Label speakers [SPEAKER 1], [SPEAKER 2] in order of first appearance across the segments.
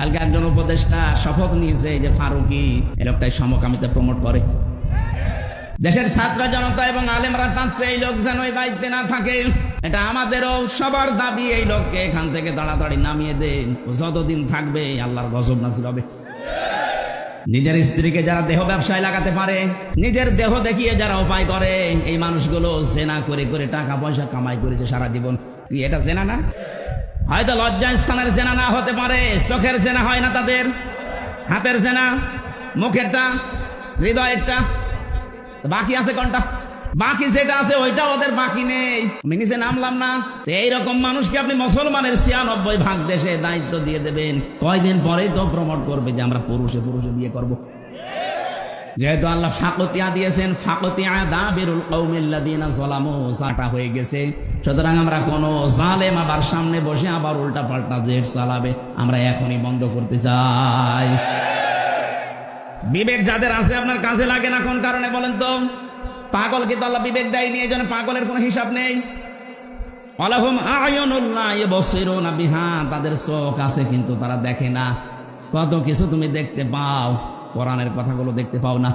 [SPEAKER 1] কালকে একজন উপদেষ্টা শপথ নিয়েছে যে ফারুকি এই লোকটাই সমকামিতে প্রমোট করে। দেশের ছাত্র জনতা এবং আলেমরা চাচ্ছে এই লোক যেন এই দায়িত্বে না থাকে। এটা আমাদেরও সবার দাবি, এই লোককে এখান থেকে তাড়াতাড়ি নামিয়ে দেন। যতদিন থাকবে আল্লাহর গজব নাসিল হবে। নিজের স্ত্রীকে যারা দেহ ব্যবসায় লাগাতে পারে, নিজের দেহ দেখিয়ে যারা উপায় করে, এই মানুষগুলো জেনা করে করে টাকা পয়সা কামাই করেছে সারা জীবন। এটা জেনা না? হয়তো লজ্জা স্থানের জেনা না হতে পারে, চোখের জেনা হয় না তাদের, হাতের জেনা, মুখেরটা, হৃদয়েরটা। বাকি আছে কোনটা? বাকি যেটা আছে ওইটা ওদের বাকি নেই। আমি নামলাম না। এইরকম মানুষকে আপনি মুসলমানের ছিয়ানব্বই ভাগ দেশে দায়িত্ব দিয়ে দেবেন। কয়দিন পরেই তো প্রমোট করবে যে আমরা পুরুষে পুরুষে বিয়ে করব। যেহেতু আল্লাহ ফাকতিয়া দিয়েছেন ফাকতিয়া দা বেরুল কৌমিল্লাদিনা জলামো চাটা হয়ে গেছে। সুতরাং আমরা কোন জালেম আবার সামনে বসে আবার উল্টা পাল্টা জেট চালাবে। আমরা এখনই বন্ধ করতে চাই। বিবেক যাদের আছে আপনার কাজে লাগে না কোন কারণে বলেন তো? পাগল কিন্তু আল্লাহ বিবেক দেয়নি, এই জন্য পাগলের কোনো হিসাব নেই। তাদের চোখ আছে কিন্তু তারা দেখে না। কত কিছু তুমি দেখতে পাও, কোরআনের কথাগুলো দেখতে পাও না।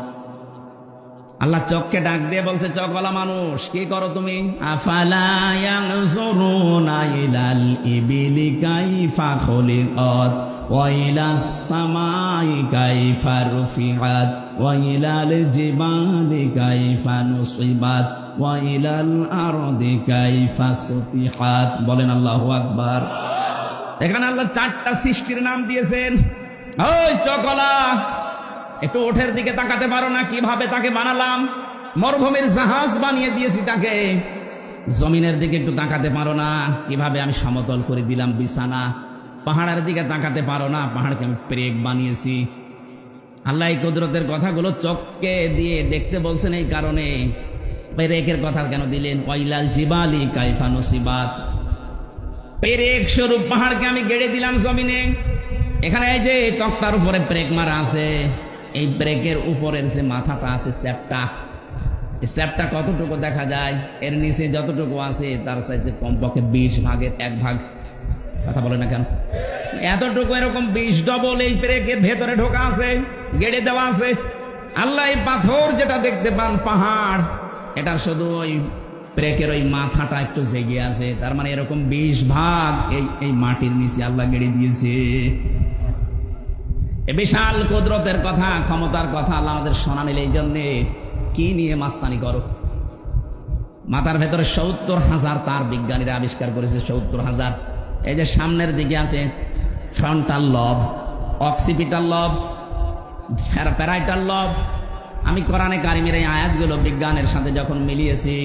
[SPEAKER 1] আল্লাহ চোখকে ডাক দিয়ে বলছে চোখওয়ালা মানুষ, কি করো তুমি? বলেন আল্লাহু আকবার। এখানে আল্লাহ চারটা সৃষ্টির নাম দিয়েছেন। ওই চকলা একটু ওঠের দিকে তাকাতে পারো না, কীভাবে তাকে বানালাম? মরুভূমির জাহাজ বানিয়ে দিয়েছি তাকে। জমিনের দিকে একটু তাকাতে পারো না, কীভাবে আমি সমতল করে দিলাম বিছানা? পাহাড়ের দিকে তাকাতে পারো না, পাহাড়কে আমি প্রেক বানিয়েছি। আল্লাহ এই কুদরতের কথাগুলো চককে দিয়ে দেখতে বলছেন এই কারণে। পেরেকের কথা কেন দিলেন? ওয়াইলাল জিবালি কাইফা নসিবাত। পেরেক স্বরূপ পাহাড়কে আমি গেড়ে দিলাম জমিনে। এখানে এই যে তক্তার উপরে প্রেক মারা আছে। এই ব্রেকের উপরের যে মাথাটা আছে স্যাপটা স্যাপটা কতটুকু দেখা যায়? এর নিচে যতটুকু আছে, তার সাথে কমপক্ষে বিশ ভাগের এক ভাগ। কথা বলে না কেন? এতটুকু এরকম বিশ ডবল এই ব্রেকের ভেতরে ঢোকা আছে, গেড়ে দেওয়া আছে। আল্লাহ এই পাথর যেটা দেখতে পান, পাহাড়, এটা শুধু ওই ব্রেকের ওই মাথাটা একটু জেগে আছে। তার মানে এরকম বিশ ভাগ এই এই মাটির নিচে আল্লাহ গেড়ে দিয়েছে। এ বিশাল কুদরতের কথা, ক্ষমতার কথা আল্লাহ আমাদের শোনা নিলে এই জন্যে কি নিয়ে মাস্তানি করো? মাথার ভেতরে সত্তর হাজার তার বিজ্ঞানীরা আবিষ্কার করেছে, সত্তর হাজার। এই যে সামনের দিকে আছে ফ্রন্টাল লব অক্সিপিটাল লব প্যারাইটাল লব আমি কোরআনে কারিমের এই আয়াতগুলো বিজ্ঞানের সাথে যখন মিলিয়েছি,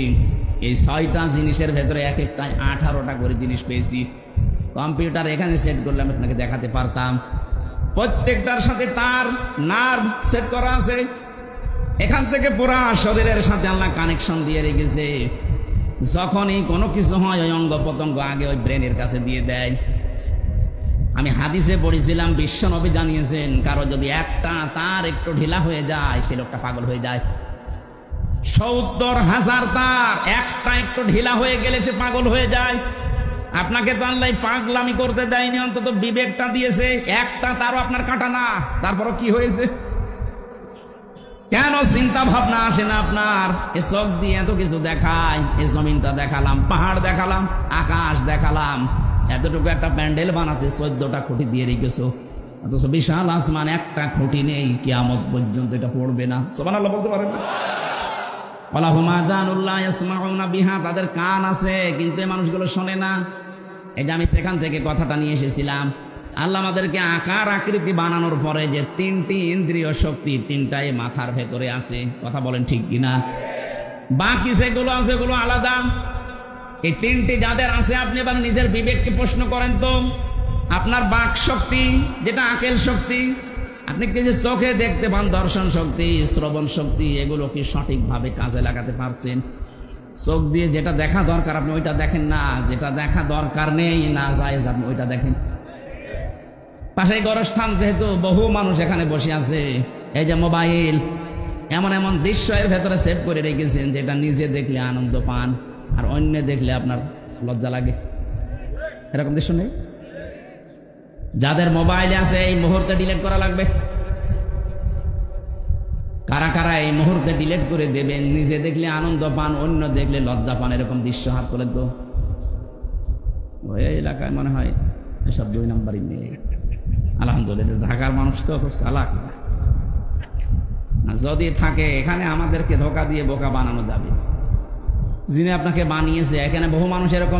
[SPEAKER 1] এই ছয়টা জিনিসের ভেতরে এক একটা আঠারোটা করে জিনিস পেয়েছি। কম্পিউটার এখানে সেট করলে আমি আপনাকে দেখাতে পারতাম। প্রত্যেকটার সাথে তার নার্ভ সেট করা আছে। এখান থেকে পুরা শরীরের সাথে আল্লাহ কানেকশন দিয়ে রেখেছে। যখনই কোনো কিছু হয়, ওই অঙ্গ প্রত্যঙ্গ আগে ওই ব্রেনের কাছে দিয়ে দেয়। আমি হাদিসে পড়েছিলাম বিশ্ব নবী জানিয়েছেন, কারও যদি একটা তার একটু ঢিলা হয়ে যায়, সে লোকটা পাগল হয়ে যায়। সত্তর হাজার তার, একটা একটু ঢিলা হয়ে গেলে সে পাগল হয়ে যায়। আপনাকে তো আল্লাহ পাগলামি করতে দেয়নি, অন্তত বিবেকটা দিয়েছে, একটা তারও আপনার কাটা না। তারপরও কি হয়েছে? কেন চিন্তা ভাবনা আসে না আপনার? এ চোখ দিয়ে এত কিছু দেখায় এ জমিনটা দেখালাম, পাহাড় দেখালাম, আকাশ দেখালাম। এতটুকু একটা প্যান্ডেল বানাতে চোদ্দটা খুঁটি দিয়ে রেখেছো। অথচ বিশাল আসমান, একটা খুঁটি নেই, কিয়ামত পর্যন্ত এটা পড়বে না। সোমান আল্লাহ বলতে পারেন না? বিহা তাদের কান আছে, কিন্তু মানুষগুলো শোনে না। এই যে আমি সেখান থেকে কথাটা নিয়ে এসেছিলাম, আল্লাহ আমাদেরকে আকার আকৃতি বানানোর পরে যে তিনটি ইন্দ্রিয় শক্তি তিনটাই মাথার ভেতরে আছে। কথা বলেন ঠিক কিনা? বাকি যেগুলো আছে ওগুলো আলাদা। এই তিনটি যাদের আছে, আপনি এবার নিজের বিবেককে প্রশ্ন করেন তো। আপনার বাক শক্তি, যেটা আকেল শক্তি আপনি কি যে চোখে দেখতে পান দর্শন শক্তি, শ্রবণ শক্তি, এগুলো কি সঠিকভাবে কাজে লাগাতে পারছেন? চোখ দিয়ে যেটা দেখা দরকার, আপনি ওইটা দেখেন না, যেটা দেখা দরকার নেই, না যায় আপনি ওইটা দেখেন। পাশে গরস্থান যেহেতু বহু মানুষ এখানে বসে আছে, এই যে মোবাইল, এমন এমন দৃশ্য এর ভেতরে সেভ করে রেখেছেন, যেটা নিজে দেখলে আনন্দ পান, আর অন্য দেখলে আপনার লজ্জা লাগে। এরকম দৃশ্য নেই? যাদের মোবাইলে আছে, এই মুহূর্তে ডিলিট করা লাগবে। কারা কারা এই মুহূর্তে ডিলিট করে দেবেন, নিজে দেখলে আনন্দ পান, অন্য দেখলে লজ্জা পান, এরকম দৃশ্য হাত করে ওই এলাকায় মনে হয় এসব দুই নম্বরই নেই আলহামদুলিল্লাহ, ঢাকার মানুষ তো খুব চালাক। যদি থাকে, এখানে আমাদেরকে ধোকা দিয়ে বোকা বানানো যাবে। যিনি আপনাকে বানিয়েছে, এখানে বহু মানুষ এরকম